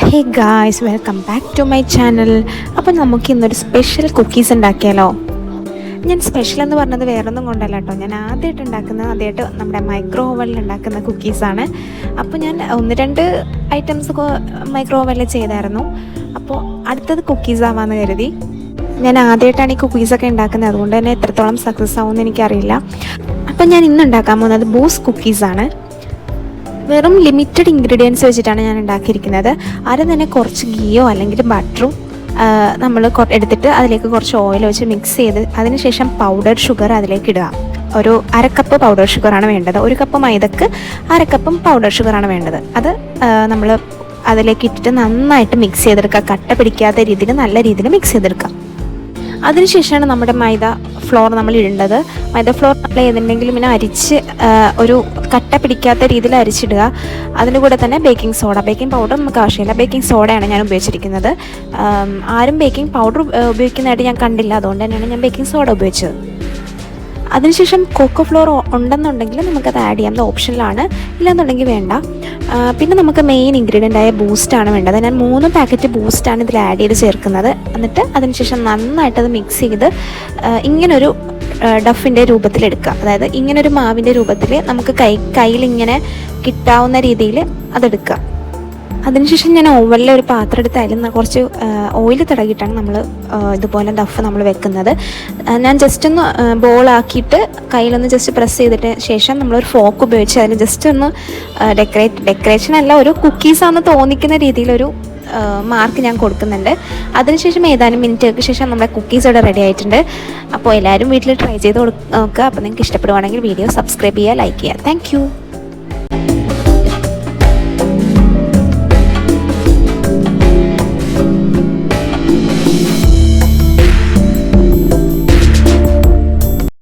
Hey guys welcome back to my channel അപ്പോൾ നമുക്ക് ഇന്നൊരു സ്പെഷ്യൽ കുക്കീസ് ഉണ്ടാക്കിയാലോ? ഞാൻ സ്പെഷ്യൽ എന്ന് പറഞ്ഞത് വേറൊന്നും കൊണ്ടല്ല കേട്ടോ ഞാൻ ആദ്യമായിട്ട് ഉണ്ടാക്കുന്നത് ആദ്യമായിട്ട് നമ്മുടെ മൈക്രോ ഓവനിൽ ഉണ്ടാക്കുന്ന കുക്കീസാണ് അപ്പോൾ ഞാൻ ഒന്ന് രണ്ട് ഐറ്റംസ് മൈക്രോ ഓവനിൽ ചെയ്തായിരുന്നു. അപ്പോൾ അടുത്തത് കുക്കീസ് ആവാമെന്ന് കരുതി. ഞാൻ ആദ്യമായിട്ടാണ് ഈ കുക്കീസൊക്കെ ഉണ്ടാക്കുന്നത്. അതുകൊണ്ട് തന്നെ എത്രത്തോളം സക്സസ് ആവുമെന്ന് എനിക്കറിയില്ല. അപ്പോൾ ഞാൻ ഇന്ന് ഉണ്ടാക്കാൻ പോകുന്നത് ബൂസ് കുക്കീസാണ് വെറും ലിമിറ്റഡ് ഇൻഗ്രീഡിയൻസ് വെച്ചിട്ടാണ് ഞാൻ ഉണ്ടാക്കിയിരിക്കുന്നത്. ആദ്യം തന്നെ കുറച്ച് ഗീയോ അല്ലെങ്കിൽ ബട്ടറും നമ്മൾ എടുത്തിട്ട് അതിലേക്ക് കുറച്ച് ഓയിൽ വെച്ച് മിക്സ് ചെയ്ത് അതിനുശേഷം പൗഡർ ഷുഗർ അതിലേക്ക് ഇടുക. ഒരു അരക്കപ്പ് പൗഡർ ഷുഗറാണ് വേണ്ടത്. ഒരു കപ്പ് മൈദക്ക് അരക്കപ്പും പൗഡർ ഷുഗറാണ് വേണ്ടത്. അത് നമ്മൾ അതിലേക്ക് ഇട്ടിട്ട് നന്നായിട്ട് മിക്സ് ചെയ്തെടുക്കുക. കട്ട പിടിക്കാത്ത രീതിയിൽ നല്ല രീതിയിൽ മിക്സ് ചെയ്തെടുക്കുക. അതിനുശേഷമാണ് നമ്മുടെ മൈദ ഫ്ലോർ നമ്മൾ ഇടേണ്ടത്. മൈദ ഫ്ലോർ നമ്മൾ ഏതെങ്കിലും ഇങ്ങനെ അരിച്ച് ഒരു കട്ട പിടിക്കാത്ത രീതിയിൽ അരിച്ചിടുക. അതിന്റെ കൂടെ തന്നെ ബേക്കിംഗ് സോഡ ബേക്കിംഗ് പൗഡർ നമുക്ക് ആവശ്യമില്ല. ബേക്കിംഗ് സോഡയാണ് ഞാൻ ഉപയോഗിച്ചിരിക്കുന്നത്. ആരും ബേക്കിംഗ് പൗഡർ ഉപയോഗിക്കുന്നതായിട്ട് ഞാൻ കണ്ടില്ല. അതുകൊണ്ട് തന്നെയാണ് ഞാൻ ബേക്കിംഗ് സോഡ ഉപയോഗിച്ചത്. അതിനുശേഷം കൊക്കോ ഫ്ലോർ ഉണ്ടെന്നുണ്ടെങ്കിൽ നമുക്കത് ആഡ് ചെയ്യാം. ഓപ്ഷനിലാണ് ഇല്ലാന്നുണ്ടെങ്കിൽ വേണ്ട. പിന്നെ നമുക്ക് മെയിൻ ഇൻഗ്രീഡിയന്റ് ആയ ബൂസ്റ്റാണ് വേണ്ടത്. ഞാൻ മൂന്ന് പാക്കറ്റ് ബൂസ്റ്റാണ് ഇതിൽ ആഡ് ചെയ്ത് ചേർക്കുന്നത്. എന്നിട്ട് അതിനുശേഷം നന്നായിട്ട് അത് മിക്സ് ചെയ്ത് ഇങ്ങനൊരു ഡഫിന്റെ രൂപത്തിലെടുക്കുക അതായത് ഇങ്ങനൊരു മാവിന്റെ രൂപത്തിൽ നമുക്ക് കൈ കയ്യിൽ ഇങ്ങനെ കിട്ടാവുന്ന രീതിയിൽ അതെടുക്കുക. അതിനുശേഷം ഞാൻ ഓവനിലെ ഒരു പാത്രം എടുത്ത് അതിൽ കുറച്ച് ഓയിൽ തടകിയിട്ടാണ് നമ്മൾ ഇതുപോലെ ദഫ് നമ്മൾ വെക്കുന്നത്. ഞാൻ ജസ്റ്റ് ഒന്ന് ബോളാക്കിയിട്ട് കയ്യിലൊന്ന് ജസ്റ്റ് പ്രസ് ചെയ്തിട്ട് ശേഷം നമ്മളൊരു ഫോക്ക് ഉപയോഗിച്ച് അതിൽ ജസ്റ്റ് ഒന്ന് ഡെക്കറേറ്റ് ഡെക്കറേഷൻ അല്ല ഒരു കുക്കീസാണെന്ന് തോന്നിക്കുന്ന രീതിയിലൊരു മാർക്ക് ഞാൻ കൊടുക്കുന്നുണ്ട്. അതിനുശേഷം ഏതാനും മിനിറ്റുകൾക്ക് ശേഷം നമ്മുടെ കുക്കീസ് ഇവിടെ റെഡി ആയിട്ടുണ്ട്. അപ്പോൾ എല്ലാവരും വീട്ടിൽ ട്രൈ ചെയ്ത് കൊടുക്കുക അപ്പോൾ നിങ്ങൾക്ക് ഇഷ്ടപ്പെടുവാണെങ്കിൽ വീഡിയോ സബ്സ്ക്രൈബ് ചെയ്യുക ലൈക്ക് ചെയ്യുക. താങ്ക്